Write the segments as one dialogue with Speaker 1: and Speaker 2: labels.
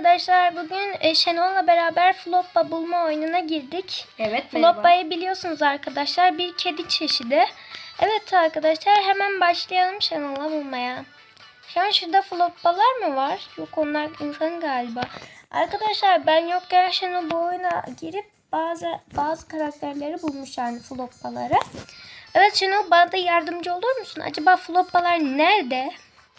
Speaker 1: arkadaşlar bugün e, Şenol'la beraber Floppa bulma oyununa girdik.
Speaker 2: Evet
Speaker 1: Floppa'yı biliyorsunuz arkadaşlar bir kedi çeşidi. Evet arkadaşlar hemen başlayalım Şenol'la bulmaya. Şu an şurada Floppa'lar mı var? Yok onlar insan galiba. Arkadaşlar ben yokken Şenol bu oyuna girip bazı bazı karakterleri bulmuş yani Floppa'ları. Evet Şenol bana da yardımcı olur musun? Acaba Floppa'lar nerede?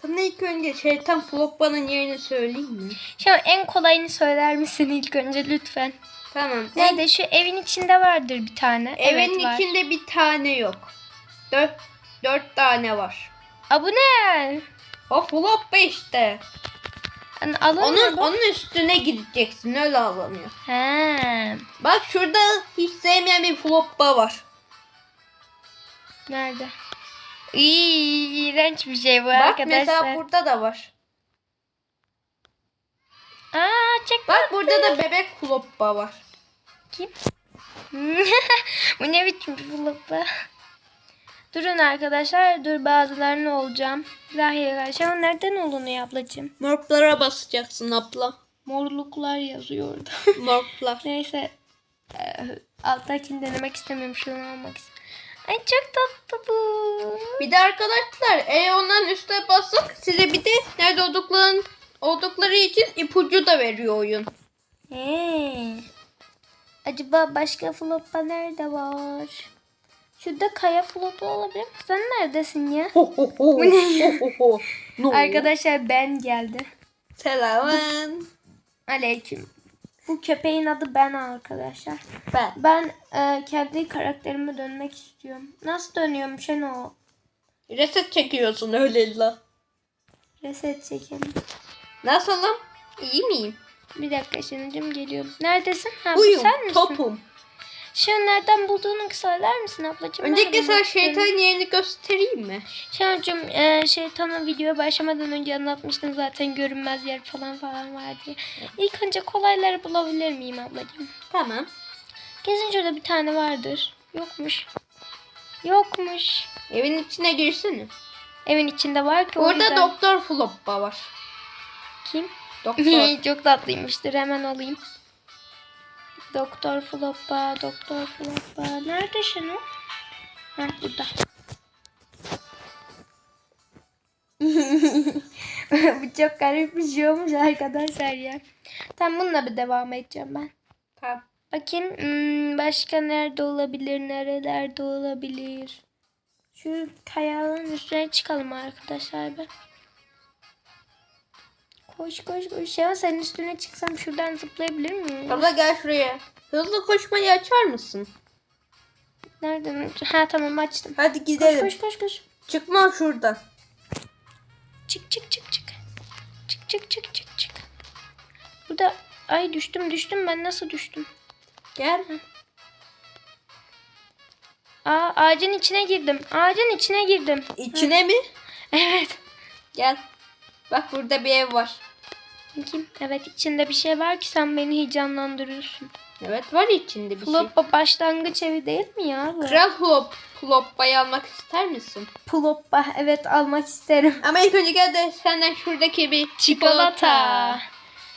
Speaker 2: Sana ilk önce şeytan Floppa'nın yerini söyleyeyim mi?
Speaker 1: Şenol en kolayını söyler misin ilk önce lütfen?
Speaker 2: Tamam.
Speaker 1: Nerede? Şu evin içinde vardır bir tane.
Speaker 2: Evin
Speaker 1: evet, var.
Speaker 2: içinde bir tane yok. Dört, dört tane var.
Speaker 1: Aa bu ne?
Speaker 2: O Floppa işte.
Speaker 1: Yani
Speaker 2: Onun,
Speaker 1: bu.
Speaker 2: onun üstüne gideceksin öyle alınıyor.
Speaker 1: He.
Speaker 2: Bak şurada hiç sevmeyen bir Floppa var.
Speaker 1: Nerede? İğrenç bir şey bu
Speaker 2: Bak
Speaker 1: arkadaşlar.
Speaker 2: mesela burada da var.
Speaker 1: Aa çek
Speaker 2: Bak burada da bebek Floppa var.
Speaker 1: kim? bu ne biçim bir floppa? Durun arkadaşlar. Dur bazılarını olacağım. Karşı. Ama nereden olunuyor ablacığım?
Speaker 2: Morplara basacaksın abla.
Speaker 1: Morluklar yazıyor orada.
Speaker 2: Morplar.
Speaker 1: Neyse. Ee, alttakini denemek istemiyorum. Şunu almak istiyorum. Ay çok tatlı bu.
Speaker 2: Bir de arkadaşlar eğer onların üstüne basıp size bir de nerede oldukları, oldukları için ipucu da veriyor oyun.
Speaker 1: He. Acaba başka floppa nerede var? Şurada kaya flopu olabilir mi? Sen neredesin ya?
Speaker 2: Ho ho ho.
Speaker 1: Bu ne?
Speaker 2: Ho ho ho. Ne oldu?
Speaker 1: Arkadaşlar ben geldim.
Speaker 2: Selamın.
Speaker 1: Aleyküm. Bu köpeğin adı ben arkadaşlar.
Speaker 2: Ben.
Speaker 1: Ben e, kendi karakterime dönmek istiyorum. Nasıl dönüyormuş en o?
Speaker 2: Reset çekiyorsun öyle la.
Speaker 1: Reset çekelim.
Speaker 2: Nasılım? İyi miyim?
Speaker 1: Bir dakika Şenacığım geliyorum. Neredesin? Ha, bu
Speaker 2: Buyum.
Speaker 1: sen misin?
Speaker 2: Topum.
Speaker 1: Şu nereden bulduğunu söyler misin ablacığım?
Speaker 2: Öncelikle sana şeytanın yerini göstereyim mi?
Speaker 1: Şenacığım e, şeytanın videoya başlamadan önce anlatmıştın zaten görünmez yer falan falan var diye. İlk önce kolayları bulabilir miyim ablacığım?
Speaker 2: Tamam.
Speaker 1: Kesin şurada bir tane vardır. Yokmuş. Yokmuş.
Speaker 2: Evin içine girsene.
Speaker 1: Evin içinde var ki
Speaker 2: Orada
Speaker 1: yüzden-
Speaker 2: Doktor Floppa var.
Speaker 1: Kim?
Speaker 2: Doktor.
Speaker 1: Çok tatlıymıştır. Hemen alayım. Doktor Floppa, Doktor Floppa. Nerede şunu? Ha burada. Bu çok garip bir şey olmuş arkadaşlar ya. Tamam bununla bir devam edeceğim ben.
Speaker 2: tamam.
Speaker 1: Bakayım hmm, başka nerede olabilir, nerelerde olabilir. Şu kayaların üstüne çıkalım arkadaşlar ben. Koş koş koş. Şeva senin üstüne çıksam şuradan zıplayabilir miyim?
Speaker 2: Abla gel şuraya. Hızlı koşmayı açar mısın?
Speaker 1: Nereden? Ha tamam açtım.
Speaker 2: Hadi
Speaker 1: Koş
Speaker 2: gidelim.
Speaker 1: koş koş koş.
Speaker 2: Çıkma şuradan.
Speaker 1: Çık çık çık çık. Çık çık çık çık çık. Burada ay düştüm düştüm ben nasıl düştüm?
Speaker 2: Gel.
Speaker 1: Aa ağacın içine girdim. Ağacın içine girdim.
Speaker 2: İçine mi?
Speaker 1: Evet.
Speaker 2: Gel. Bak burada bir ev var.
Speaker 1: Bakayım. Evet içinde bir şey var ki sen beni heyecanlandırıyorsun.
Speaker 2: Evet var içinde bir şey.
Speaker 1: Ploppa başlangıç evi değil mi ya? bu?
Speaker 2: Kral Flop, Floppa'yı almak ister misin?
Speaker 1: Ploppa evet almak isterim.
Speaker 2: Ama ilk önce gel de senden şuradaki bir çikolata.
Speaker 1: Çikolata.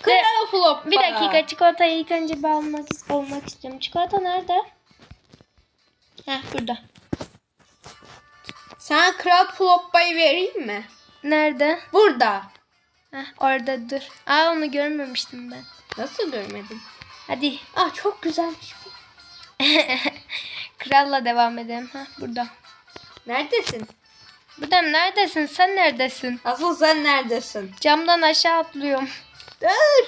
Speaker 2: Kral Floppa.
Speaker 1: Bir dakika çikolatayı ilk önce bir almak, olmak istiyorum. Çikolata nerede? Heh burada.
Speaker 2: Sana Kral Floppa'yı vereyim mi?
Speaker 1: Nerede?
Speaker 2: Burada.
Speaker 1: Heh orada dur. Aa onu görmemiştim ben.
Speaker 2: Nasıl görmedin?
Speaker 1: Hadi.
Speaker 2: Ah çok güzelmiş bu.
Speaker 1: Kralla devam edelim. Heh burada.
Speaker 2: Neredesin?
Speaker 1: Buradan neredesin? Sen neredesin?
Speaker 2: Asıl sen neredesin?
Speaker 1: Camdan aşağı atlıyorum.
Speaker 2: Dur.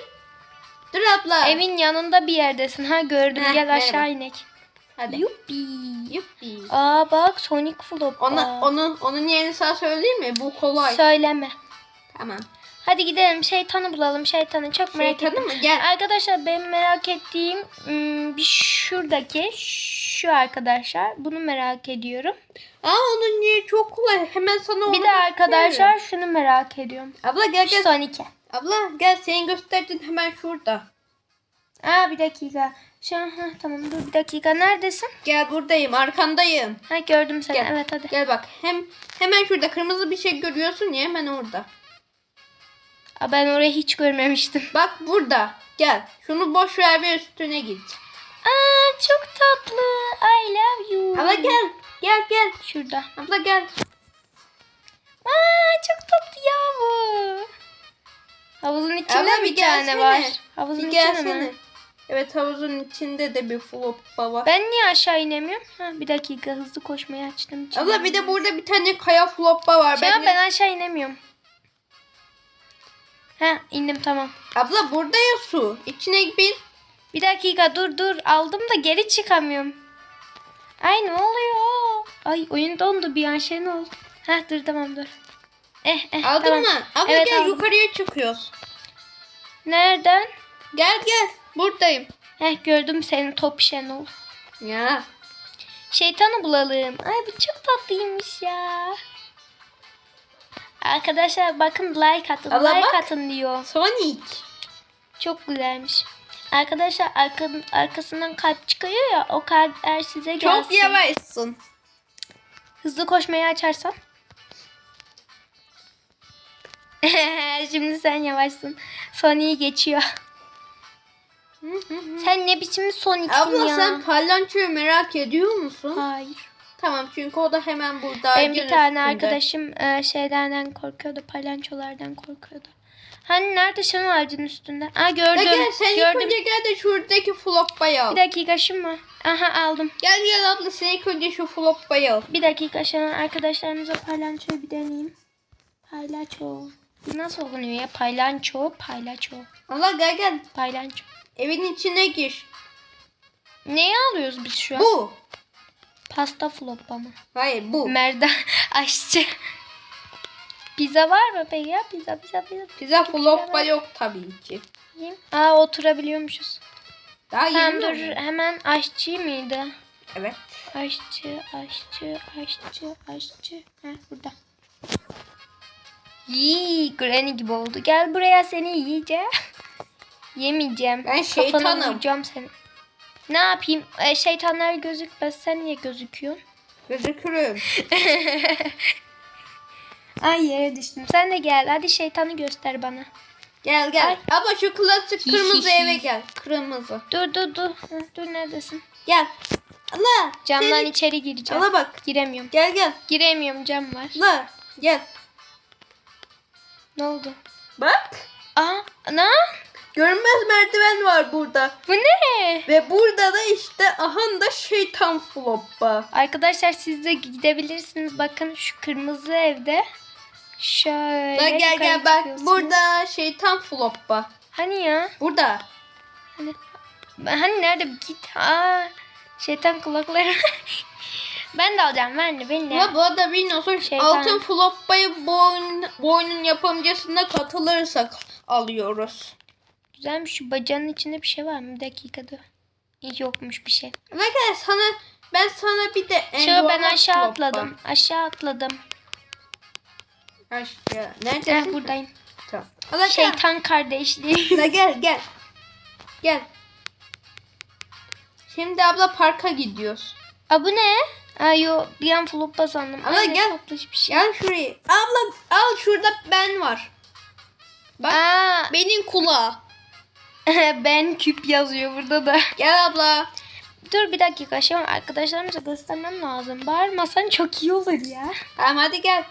Speaker 2: Dur abla.
Speaker 1: Evin yanında bir yerdesin. Ha gördüm.
Speaker 2: Heh,
Speaker 1: Gel aşağı
Speaker 2: merhaba.
Speaker 1: inek.
Speaker 2: Hadi.
Speaker 1: Yuppi.
Speaker 2: Yuppi.
Speaker 1: Aa bak Sonic Flop.
Speaker 2: Ona, onun, onun yerini sana söyleyeyim mi? Bu kolay.
Speaker 1: Söyleme.
Speaker 2: tamam.
Speaker 1: Hadi gidelim şeytanı bulalım şeytanı çok merak
Speaker 2: Şeytanı
Speaker 1: ettim.
Speaker 2: mı? Gel.
Speaker 1: Arkadaşlar benim merak ettiğim ım, bir şuradaki şu arkadaşlar bunu merak ediyorum.
Speaker 2: Aa onun yeri çok kolay. Hemen sana onu
Speaker 1: Bir de arkadaşlar şunu merak ediyorum.
Speaker 2: Abla gel gel.
Speaker 1: Sonic'e.
Speaker 2: Abla gel senin gösterdin hemen şurada.
Speaker 1: Aa bir dakika. An ha, tamam dur bir dakika neredesin?
Speaker 2: Gel buradayım arkandayım.
Speaker 1: Ha gördüm seni
Speaker 2: Gel.
Speaker 1: evet hadi.
Speaker 2: Gel bak hem hemen şurada kırmızı bir şey görüyorsun ya hemen orada.
Speaker 1: Aa, ben orayı hiç görmemiştim.
Speaker 2: Bak burada. Gel. Şunu boş ver ve üstüne git.
Speaker 1: Aa çok tatlı. I love you.
Speaker 2: Abla gel. Gel gel.
Speaker 1: Şurada.
Speaker 2: Abla gel.
Speaker 1: Aa çok tatlı ya bu. Havuzun içinde
Speaker 2: Abla
Speaker 1: bir,
Speaker 2: bir
Speaker 1: tane var. Havuzun
Speaker 2: Bir
Speaker 1: içinde mi?
Speaker 2: Evet havuzun içinde de bir floppa var.
Speaker 1: Ben niye aşağı inemiyorum? Ha, bir dakika hızlı koşmayı açtım. için.
Speaker 2: Abla bir de burada bir tane kaya floppa var.
Speaker 1: Şu
Speaker 2: Ben,
Speaker 1: ben aşağı inemiyorum. Ha indim tamam.
Speaker 2: Abla burada ya su. İçine bir.
Speaker 1: Bir dakika dur dur aldım da geri çıkamıyorum. Ay ne oluyor? Ay oyun dondu bir an şey ne oldu? Heh dur tamam dur. Eh eh
Speaker 2: Aldın
Speaker 1: tamam.
Speaker 2: mı? Abla
Speaker 1: Evet,
Speaker 2: gel
Speaker 1: aldım.
Speaker 2: yukarıya çıkıyoruz.
Speaker 1: Nereden?
Speaker 2: Gel gel. Buradayım.
Speaker 1: Heh gördüm seni top Şenol.
Speaker 2: Ya.
Speaker 1: Şeytanı bulalım. Ay bu çok tatlıymış ya. Arkadaşlar bakın like atın.
Speaker 2: Abla
Speaker 1: like
Speaker 2: bak.
Speaker 1: atın diyor.
Speaker 2: Sonic.
Speaker 1: Çok güzelmiş. Arkadaşlar arka, arkasından kalp çıkıyor ya o kalpler size gelsin.
Speaker 2: Çok yavaşsın.
Speaker 1: Hızlı koşmayı açarsam. Şimdi sen yavaşsın. Sonic'i geçiyor. Sen ne biçim Sonic'sin
Speaker 2: Abla
Speaker 1: ya?
Speaker 2: sen palyançoyu merak ediyor musun?
Speaker 1: Hayır.
Speaker 2: Tamam çünkü o da hemen burada.
Speaker 1: Benim bir tane
Speaker 2: üstünde.
Speaker 1: arkadaşım e, şeylerden korkuyordu. Palyançolardan korkuyordu. Hani nerede şunun ağacın üstünde? Aa gördüm.
Speaker 2: Ya gel sen ilk
Speaker 1: gördüm.
Speaker 2: önce gel de şuradaki floppayı al.
Speaker 1: Bir dakika şu mu? Aha aldım.
Speaker 2: Gel gel abla sen ilk önce şu floppayı al.
Speaker 1: Bir dakika şu an arkadaşlarımıza palyançoyu bir deneyeyim. Palyaço. Nasıl okunuyor ya? Palyanço, palyaço.
Speaker 2: Allah gel gel.
Speaker 1: Palyanço.
Speaker 2: Evin içine gir.
Speaker 1: Neyi alıyoruz biz şu an?
Speaker 2: Bu.
Speaker 1: Pasta floppa mı?
Speaker 2: Hayır bu.
Speaker 1: Merdan aşçı. Pizza var mı peki ya? Pizza, pizza, pizza.
Speaker 2: Pizza floppa yok tabii ki.
Speaker 1: Aa oturabiliyormuşuz.
Speaker 2: Daha
Speaker 1: Tamam
Speaker 2: yeni
Speaker 1: dur
Speaker 2: mi?
Speaker 1: hemen aşçı mıydı?
Speaker 2: Evet.
Speaker 1: Aşçı, aşçı, aşçı, aşçı. Heh, burada. Yii, Granny gibi oldu. Gel buraya seni yiyeceğim. Yemeyeceğim.
Speaker 2: Ben
Speaker 1: Kafana
Speaker 2: şeytanım.
Speaker 1: vuracağım seni. Ne yapayım? E, şeytanlar gözükmez. Sen niye gözüküyorsun?
Speaker 2: Gözükürüm.
Speaker 1: Ay yere düştüm. Sen de gel. Hadi şeytanı göster bana.
Speaker 2: Gel gel.
Speaker 1: Ay.
Speaker 2: Abla şu klasik
Speaker 1: Hi,
Speaker 2: kırmızı
Speaker 1: hi, hi.
Speaker 2: eve gel. Kırmızı.
Speaker 1: Dur dur dur. Dur neredesin?
Speaker 2: Gel. Allah.
Speaker 1: Camdan
Speaker 2: seni-
Speaker 1: içeri gireceğim.
Speaker 2: Allah bak.
Speaker 1: Giremiyorum.
Speaker 2: Gel gel.
Speaker 1: Giremiyorum cam var.
Speaker 2: Allah. Gel.
Speaker 1: Ne oldu?
Speaker 2: Bak.
Speaker 1: Aa, ne?
Speaker 2: Görünmez merdiven var burada.
Speaker 1: Bu ne?
Speaker 2: Ve burada da işte aha da şeytan floppa.
Speaker 1: Arkadaşlar siz de gidebilirsiniz. Bakın şu kırmızı evde. Şöyle
Speaker 2: Bak gel gel bak burada şeytan floppa.
Speaker 1: Hani ya?
Speaker 2: Burada.
Speaker 1: Hani, hani nerede? Git. Aa, şeytan kulakları. ben de alacağım. Ben de. Ben de.
Speaker 2: Ama bu arada bilmiyorsun
Speaker 1: Şeytan.
Speaker 2: altın floppayı bu, oyun, bu oyunun yapımcısına katılırsak alıyoruz.
Speaker 1: Güzelmiş. Şu bacağının içinde bir şey var mı? Bir dakikada. Yokmuş bir şey.
Speaker 2: Gel sana ben sana bir de
Speaker 1: Şöyle ben aşağı atladım. Aşağı atladım.
Speaker 2: Aşağı. Neredesin?
Speaker 1: Heh, buradayım.
Speaker 2: Tamam. Gel.
Speaker 1: Şeytan kardeşliği.
Speaker 2: La gel gel. Gel. Şimdi abla parka gidiyoruz.
Speaker 1: Aa bu ne? Aa yo bir an floppa sandım.
Speaker 2: Ama
Speaker 1: Ay, ne
Speaker 2: gel.
Speaker 1: bir şey.
Speaker 2: Gel şuraya. Abla al şurada ben var. Bak
Speaker 1: Aa,
Speaker 2: benim kulağı.
Speaker 1: ben küp yazıyor burada da.
Speaker 2: Gel abla.
Speaker 1: Dur bir dakika şey arkadaşlarımıza göstermem lazım. Bağırmasan çok iyi olur ya.
Speaker 2: Tamam hadi gel.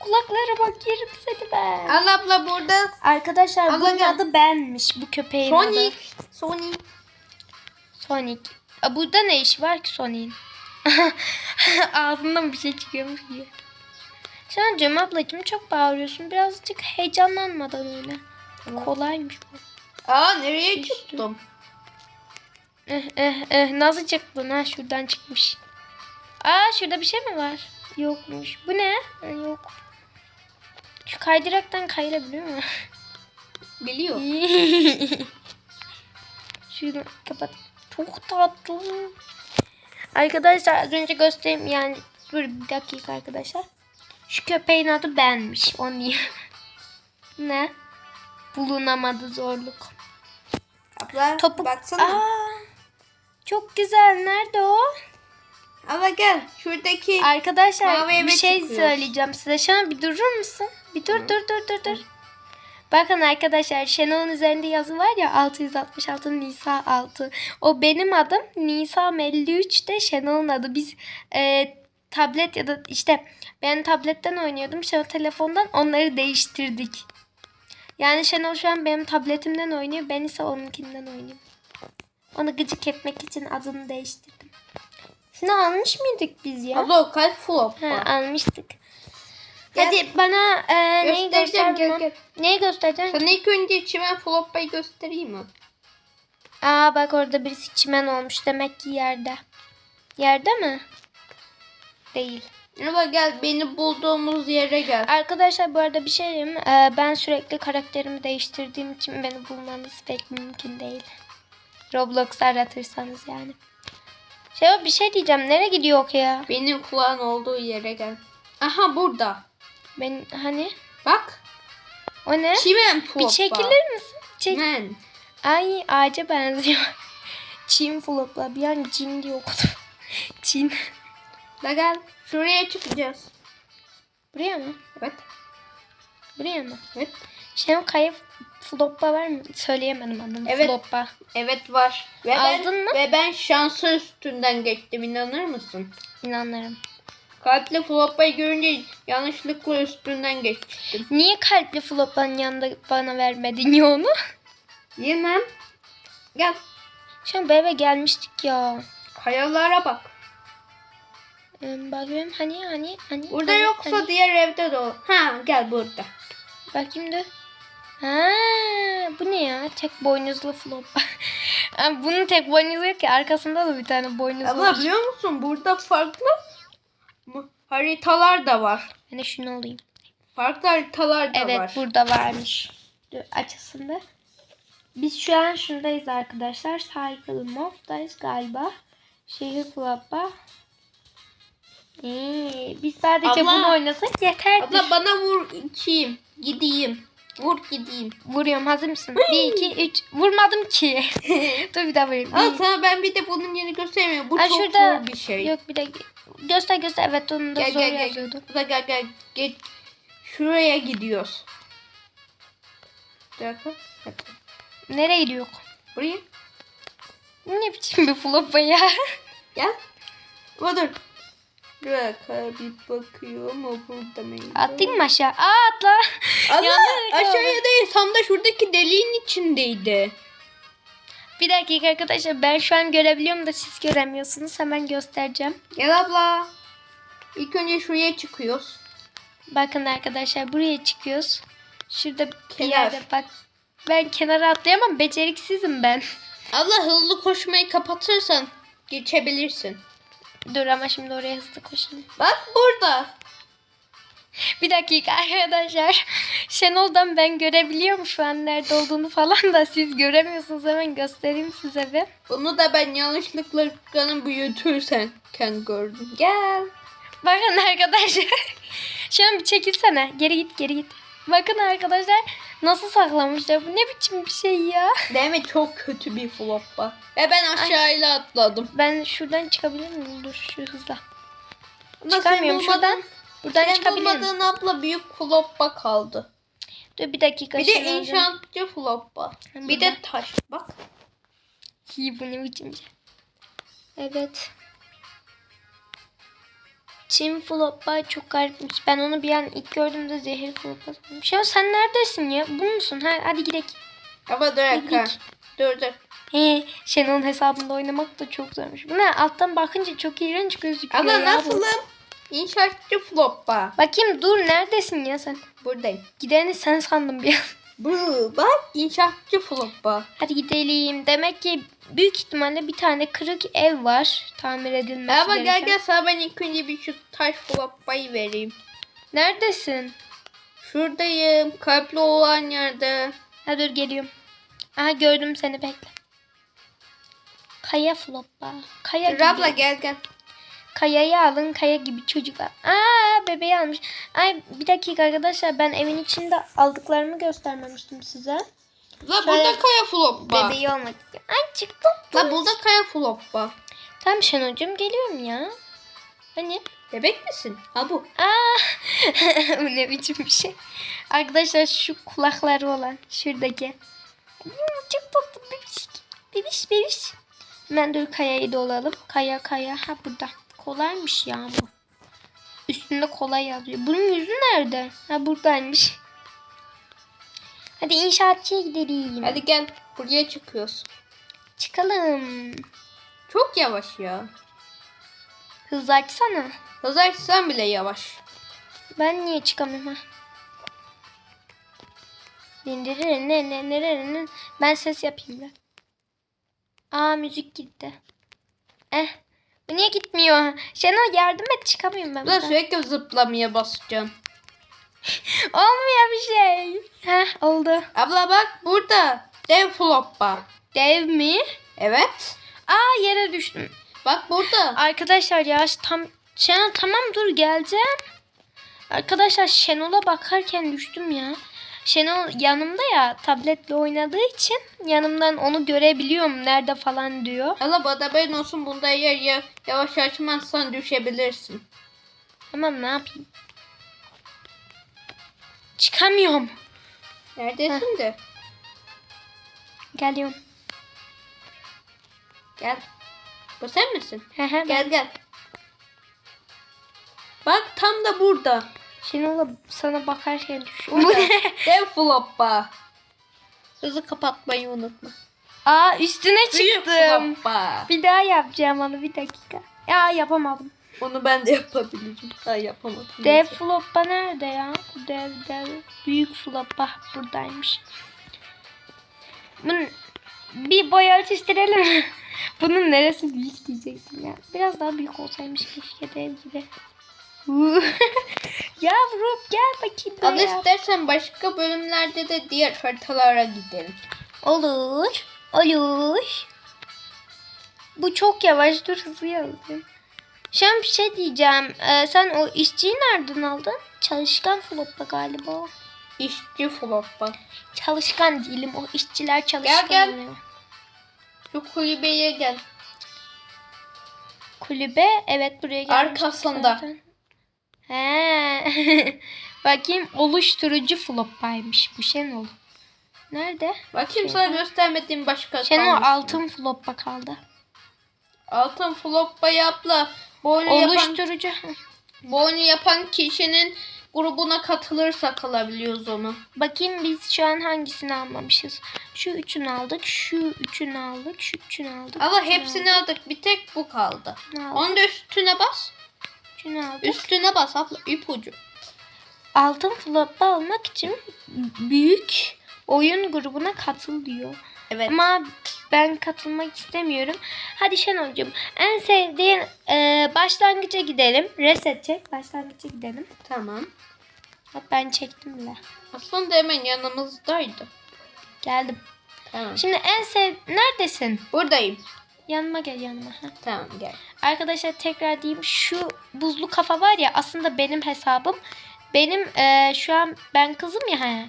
Speaker 1: Kulaklara bak yerim seni ben.
Speaker 2: Al abla burada.
Speaker 1: Arkadaşlar
Speaker 2: Abla
Speaker 1: bunun
Speaker 2: gel.
Speaker 1: adı benmiş bu köpeğin adı.
Speaker 2: Sonic. Sonic.
Speaker 1: Sonic. Aa, burada ne iş var ki Sonic'in? Ağzından bir şey çıkıyormuş gibi. Sen Cem ablacığım çok bağırıyorsun. Birazcık heyecanlanmadan öyle. Kolaymış bu.
Speaker 2: Aa nereye çıktım?
Speaker 1: Eh, eh, eh. Nasıl çıktın ha? Şuradan çıkmış. Aa şurada bir şey mi var? Yokmuş. Bu ne? Ha, yok. Şu kaydıraktan kayılabiliyor mu?
Speaker 2: Biliyor.
Speaker 1: Şunu kapat. Çok tatlı. Arkadaşlar az önce göstereyim yani dur bir dakika arkadaşlar. Şu köpeğin adı benmiş. Onu diyeyim. ne? Bulunamadı zorluk.
Speaker 2: Abla
Speaker 1: Topuk.
Speaker 2: baksana.
Speaker 1: Aa, çok güzel. Nerede o?
Speaker 2: Abla gel. Şuradaki.
Speaker 1: Arkadaşlar
Speaker 2: Mavi eve
Speaker 1: bir şey
Speaker 2: çıkıyoruz.
Speaker 1: söyleyeceğim size. An bir durur musun? Bir dur dur dur dur dur. Bakın arkadaşlar Şenol'un üzerinde yazı var ya 666 Nisa 6. O benim adım. Nisa 53 de Şenol'un adı. Biz e, tablet ya da işte ben tabletten oynuyordum. Şenol telefondan onları değiştirdik. Yani Şenol şu an benim tabletimden oynuyor. Ben ise onunkinden oynuyorum. Onu gıcık etmek için adını değiştirdim. Şunu almış mıydık biz ya?
Speaker 2: Abla o kalp floppa.
Speaker 1: Ha, almıştık.
Speaker 2: Gel.
Speaker 1: Hadi bana e, neyi
Speaker 2: Göstereceğim,
Speaker 1: göster
Speaker 2: gel, gel.
Speaker 1: Neyi göstereceksin?
Speaker 2: Sana ilk önce çimen floppayı göstereyim mi?
Speaker 1: Aa bak orada birisi çimen olmuş. Demek ki yerde. Yerde mi? Değil.
Speaker 2: Abla gel beni bulduğumuz yere gel.
Speaker 1: Arkadaşlar bu arada bir şey diyeyim. Ee, ben sürekli karakterimi değiştirdiğim için beni bulmanız pek mümkün değil. Roblox'ta aratırsanız yani. Şey bir şey diyeceğim. Nereye gidiyor ki ya?
Speaker 2: Benim kulağın olduğu yere gel. Aha burada.
Speaker 1: Ben hani
Speaker 2: Bak.
Speaker 1: o ne?
Speaker 2: Çimen.
Speaker 1: Bir çekilir misin? Çek.
Speaker 2: Çimen.
Speaker 1: Ay ağaca benziyor. Çin flopla. Bir an cin diye okudum. Çin.
Speaker 2: La gel. Şuraya çıkacağız.
Speaker 1: Buraya mı?
Speaker 2: Evet.
Speaker 1: Buraya mı?
Speaker 2: Evet.
Speaker 1: Şey kayıp floppa var mı? Söyleyemedim adını.
Speaker 2: Evet.
Speaker 1: Floppa.
Speaker 2: Evet var. Ve
Speaker 1: Aldın
Speaker 2: ben,
Speaker 1: mı?
Speaker 2: Ve ben şansı üstünden geçtim inanır mısın?
Speaker 1: İnanırım.
Speaker 2: Kalple floppayı görünce yanlışlıkla üstünden geçtim.
Speaker 1: Niye kalpli floppanın yanında bana vermedin ya onu?
Speaker 2: Yemem. Gel.
Speaker 1: An bebe gelmiştik ya.
Speaker 2: Kayalara bak.
Speaker 1: Bakıyorum hani hani hani.
Speaker 2: Burada
Speaker 1: hani,
Speaker 2: yoksa
Speaker 1: hani.
Speaker 2: diğer evde de o. Ha gel burada.
Speaker 1: Bakayım da. Ha, bu ne ya? Tek boynuzlu. Ama Bunun tek boynuzu yok ki. Arkasında da bir tane boynuz
Speaker 2: Ama
Speaker 1: var.
Speaker 2: biliyor musun burada farklı haritalar da var.
Speaker 1: Ben de şunu alayım.
Speaker 2: Farklı haritalar da
Speaker 1: Evet
Speaker 2: var.
Speaker 1: burada varmış. Dur, açısında. Biz şu an şundayız arkadaşlar. Cycle Mob'dayız galiba. Şehir Club'a. Ee, biz sadece
Speaker 2: Abla.
Speaker 1: bunu oynasak yeterdi.
Speaker 2: Abla bana vur içeyim. Gideyim. Vur gideyim.
Speaker 1: Vuruyorum hazır mısın? 1, 2, 3. Vurmadım ki. Dur bir daha vurayım.
Speaker 2: Al sana ben bir de bunun yerini göstermiyorum. Bu
Speaker 1: Ha,
Speaker 2: çok
Speaker 1: şurada-
Speaker 2: zor bir şey.
Speaker 1: Yok bir de göster göster. Evet onun da
Speaker 2: gel
Speaker 1: zor
Speaker 2: gel
Speaker 1: yazıyordu.
Speaker 2: Gel gel. gel. Şuraya gidiyoruz. Bir dakika. Hadi.
Speaker 1: Nereye gidiyor?
Speaker 2: Buraya.
Speaker 1: Ne biçim bir floppa ya?
Speaker 2: Gel. Ama dur. Dakika bir bakıyorum o burada mıydı?
Speaker 1: Attın mı aşağı? Aa atla.
Speaker 2: Allah aşağıya değil tam da şuradaki deliğin içindeydi.
Speaker 1: Bir dakika arkadaşlar ben şu an görebiliyorum da siz göremiyorsunuz. Hemen göstereceğim.
Speaker 2: Gel abla. İlk önce şuraya çıkıyoruz.
Speaker 1: Bakın arkadaşlar buraya çıkıyoruz. Şurada bir
Speaker 2: Kenar.
Speaker 1: yerde bak. Ben kenara atlayamam. Beceriksizim ben.
Speaker 2: Abla hızlı koşmayı kapatırsan geçebilirsin.
Speaker 1: Dur ama şimdi oraya hızlı koşayım.
Speaker 2: Bak burada.
Speaker 1: Bir dakika arkadaşlar. Şenol'dan ben görebiliyorum şu an nerede olduğunu falan da siz göremiyorsunuz. Hemen göstereyim size bir.
Speaker 2: Bunu da ben yanlışlıkla ekranı büyütürsen gördüm. Gel.
Speaker 1: Bakın arkadaşlar. Şu an bir çekilsene. Geri git geri git. Bakın arkadaşlar nasıl saklamışlar. Bu ne biçim bir şey ya.
Speaker 2: Değil mi? Çok kötü bir floppa. Ve ben aşağıyla atladım.
Speaker 1: Ben şuradan çıkabilir miyim? Dur şu hızla. Çıkamıyorum
Speaker 2: bulmadın-
Speaker 1: şuradan. Buradan
Speaker 2: Sen
Speaker 1: çıkabilirim.
Speaker 2: bulmadığın abla büyük floppa kaldı.
Speaker 1: Dur bir dakika.
Speaker 2: Bir de inşaatçı floppa. Bir de taş. Bak.
Speaker 1: Hi bu ne biçim şey. Evet. Çin floppa çok garipmiş. Ben onu bir an ilk gördüğümde zehir floppa sandım. Şenol sen neredesin ya? Bu musun? Ha, hadi gidelim.
Speaker 2: Ama dur.
Speaker 1: Minik.
Speaker 2: Dur dur.
Speaker 1: He, Şenol'un hesabında oynamak da çok zormuş. Bu ne? Alttan bakınca çok iğrenç gözüküyor ya bu.
Speaker 2: nasılım? İnşaatçı floppa.
Speaker 1: Bakayım dur neredesin ya sen?
Speaker 2: Buradayım.
Speaker 1: Gideni sen sandım bir an.
Speaker 2: Bu bak inşaatçı floppa.
Speaker 1: Hadi gidelim. Demek ki büyük ihtimalle bir tane kırık ev var. Tamir edilmesi
Speaker 2: Ama
Speaker 1: gereken.
Speaker 2: gel gel sana ben ilk önce bir şu taş floppayı vereyim.
Speaker 1: Neredesin?
Speaker 2: Şuradayım. Kalpli olan yerde.
Speaker 1: Ha dur geliyorum. Aha gördüm seni bekle. Kaya floppa. Kaya gibi.
Speaker 2: abla gel gel.
Speaker 1: Kayayı alın kaya gibi çocuklar. Aa bebeği almış. Ay bir dakika arkadaşlar ben evin içinde aldıklarımı göstermemiştim size.
Speaker 2: La burada kaya floppa.
Speaker 1: Bebeği olmak istiyorum. Ay çıktım.
Speaker 2: La burada kaya floppa.
Speaker 1: Tamam Şenol'cum geliyorum ya. Hani?
Speaker 2: Bebek misin? Ha bu.
Speaker 1: Aa, bu ne biçim bir şey. Arkadaşlar şu kulakları olan şuradaki. Hmm, Çok tatlı bebiş. Bebiş bebiş. Hemen dur kayayı da olalım. Kaya kaya. Ha burada. Kolaymış ya bu. Üstünde kolay yazıyor. Bunun yüzü nerede? Ha buradaymış. Hadi inşaatçıya gidelim.
Speaker 2: Hadi gel. Buraya çıkıyoruz.
Speaker 1: Çıkalım.
Speaker 2: Çok yavaş ya.
Speaker 1: Hızlı açsana.
Speaker 2: Hız açsan bile yavaş.
Speaker 1: Ben niye çıkamıyorum. Ben ses yapayım ben. Aa müzik gitti. Eh. Bu niye gitmiyor? Şenol yardım et çıkamıyorum ben. Buradan.
Speaker 2: sürekli zıplamaya basacaksın.
Speaker 1: Olmuyor bir şey. Heh oldu.
Speaker 2: Abla bak burada. Dev floppa.
Speaker 1: Dev mi?
Speaker 2: Evet.
Speaker 1: Aa yere düştüm.
Speaker 2: Bak burada.
Speaker 1: Arkadaşlar ya tam Şenol tamam dur geleceğim. Arkadaşlar Şenol'a bakarken düştüm ya. Şenol yanımda ya tabletle oynadığı için yanımdan onu görebiliyorum nerede falan diyor.
Speaker 2: Allah bana ben olsun bunda eğer ya, yavaş açmazsan düşebilirsin.
Speaker 1: Tamam ne yapayım? Çıkamıyorum.
Speaker 2: Neredesin de?
Speaker 1: Geliyorum.
Speaker 2: Gel. Bu sen misin? Gel gel. Bak tam da burada.
Speaker 1: Şenol'a sana bakarken düştüm.
Speaker 2: Burada. Dev floppa. Hızı kapatmayı unutma.
Speaker 1: Aa üstüne
Speaker 2: Büyük
Speaker 1: çıktım.
Speaker 2: floppa.
Speaker 1: Bir daha yapacağım onu bir dakika. Ya yapamadım.
Speaker 2: Onu ben de yapabilirim. Daha yapamadım.
Speaker 1: Dev floppa nerede ya? Dev dev. Büyük floppa buradaymış. Bunun bir boy ölçüştürelim? Bunun neresi büyük diyecektim ya. Biraz daha büyük olsaymış keşke dev gibi. Yavrum gel bakayım buraya.
Speaker 2: istersen başka bölümlerde de diğer haritalara gidelim.
Speaker 1: Olur. Olur. Bu çok yavaş. Dur hızlı yazayım. An bir şey diyeceğim. Ee, sen o işçiyi nereden aldın? Çalışkan floppa galiba.
Speaker 2: İşçi floppa.
Speaker 1: Çalışkan değilim. O işçiler çalışkan
Speaker 2: gel.
Speaker 1: oluyor.
Speaker 2: Şu kulübeye gel.
Speaker 1: Kulübe evet buraya gelmiştik
Speaker 2: Arkasında.
Speaker 1: zaten. He. Bakayım oluşturucu floppaymış bu Şenol. Nerede?
Speaker 2: Bakayım sana göstermediğim başka
Speaker 1: Şenol altın floppa kaldı.
Speaker 2: Altın floppa yapla. Bu oyunu yapan,
Speaker 1: Oluşturucu.
Speaker 2: bu oyunu yapan kişinin grubuna katılırsa kalabiliyoruz onu.
Speaker 1: Bakayım biz şu an hangisini almamışız. Şu üçünü aldık, şu üçünü aldık, şu üçünü aldık.
Speaker 2: Ama hepsini aldık. Bir tek bu kaldı.
Speaker 1: aldık, aldık,
Speaker 2: Onu da üstüne bas.
Speaker 1: üçünü aldık.
Speaker 2: Üstüne bas abla. ipucu.
Speaker 1: Altın floppa almak için büyük oyun grubuna katıl diyor.
Speaker 2: Evet.
Speaker 1: Ama ben katılmak istemiyorum. Hadi Şenol'cum en sevdiğin e, başlangıca gidelim. Reset çek. Başlangıca gidelim.
Speaker 2: Tamam.
Speaker 1: Bak ben çektim bile.
Speaker 2: Aslında hemen yanımızdaydı.
Speaker 1: Geldim.
Speaker 2: Tamam.
Speaker 1: Şimdi en sev... Neredesin?
Speaker 2: Buradayım.
Speaker 1: Yanıma gel yanıma. Heh.
Speaker 2: Tamam gel.
Speaker 1: Arkadaşlar tekrar diyeyim şu buzlu kafa var ya aslında benim hesabım. Benim e, şu an ben kızım ya. He.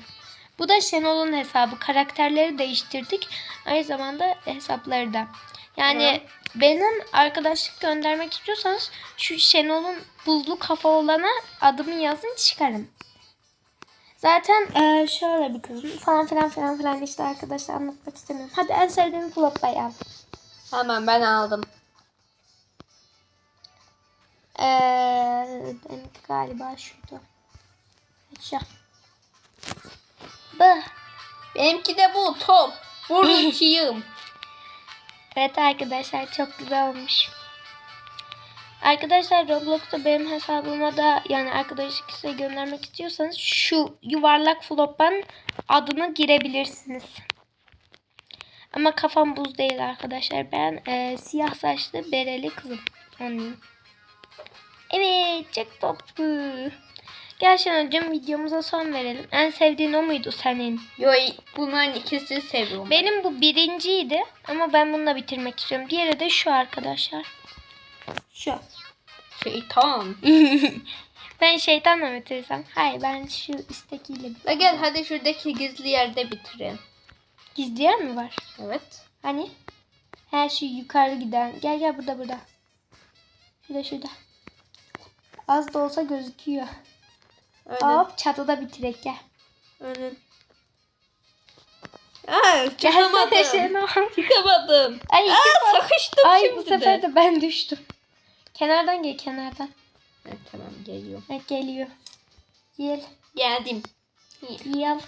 Speaker 1: Bu da Şenol'un hesabı. Karakterleri değiştirdik. Aynı zamanda hesapları da. Yani benim arkadaşlık göndermek istiyorsanız şu Şenol'un buzlu kafa olana adımı yazın çıkarım. Zaten e, şöyle bir kızım falan filan filan filan işte arkadaşlar anlatmak istemiyorum. Hadi en sevdiğin floppa yaz.
Speaker 2: Tamam ben aldım.
Speaker 1: Ee, benimki galiba şurada. Aşağı. Bu.
Speaker 2: Benimki de bu top. Vuruşuyum.
Speaker 1: Evet arkadaşlar çok güzel olmuş. Arkadaşlar Roblox'ta benim hesabıma da yani arkadaşlık isteği göndermek istiyorsanız şu yuvarlak flop'tan adını girebilirsiniz. Ama kafam buz değil arkadaşlar. Ben e, siyah saçlı bereli kızım. Onlayım. Evet çok tatlı. Gel Şenol'cum videomuza son verelim. En sevdiğin o muydu senin?
Speaker 2: Yo bunların ikisini seviyorum.
Speaker 1: Benim bu birinciydi ama ben bununla bitirmek istiyorum. Diğeri de şu arkadaşlar. Şu.
Speaker 2: Şeytan.
Speaker 1: ben şeytanla mı bitirsem? Hayır ben şu üsttekiyle
Speaker 2: La gel hadi şuradaki gizli yerde bitirelim.
Speaker 1: Gizli yer mi var?
Speaker 2: Evet.
Speaker 1: Hani? Her şey yukarı giden. Gel gel burada burada. Şurada şurada. Az da olsa gözüküyor.
Speaker 2: Aynen.
Speaker 1: Hop çatıda bitirek gel.
Speaker 2: Aynen.
Speaker 1: Gelsene
Speaker 2: çıkamadım. Çıkamadım.
Speaker 1: Ay,
Speaker 2: Aa, sıkıştım
Speaker 1: Ay
Speaker 2: şimdi
Speaker 1: bu sefer de ben düştüm. Kenardan gel kenardan.
Speaker 2: Evet, tamam geliyorum.
Speaker 1: Evet geliyor. Gel.
Speaker 2: Geldim.
Speaker 1: Gel.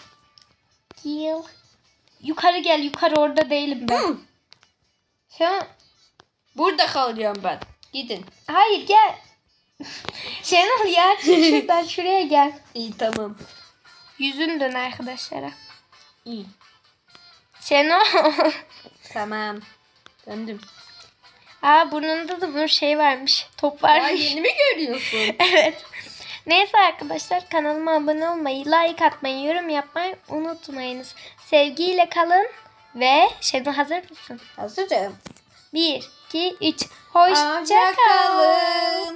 Speaker 1: Gel. Yukarı gel yukarı orada değilim ben.
Speaker 2: Hı.
Speaker 1: Şu an...
Speaker 2: Burada kalacağım ben. Gidin.
Speaker 1: Hayır gel. Şenol ya çık şuradan şuraya gel.
Speaker 2: İyi tamam.
Speaker 1: Yüzün dön arkadaşlara.
Speaker 2: İyi.
Speaker 1: Şenol.
Speaker 2: Tamam. Döndüm.
Speaker 1: Aa burnunda da bunun şey varmış. Top varmış.
Speaker 2: yeni mi görüyorsun?
Speaker 1: evet. Neyse arkadaşlar kanalıma abone olmayı, like atmayı, yorum yapmayı unutmayınız. Sevgiyle kalın ve Şenol hazır mısın?
Speaker 2: Hazırım.
Speaker 1: 1, 2, 3. Hoşça
Speaker 2: kalın.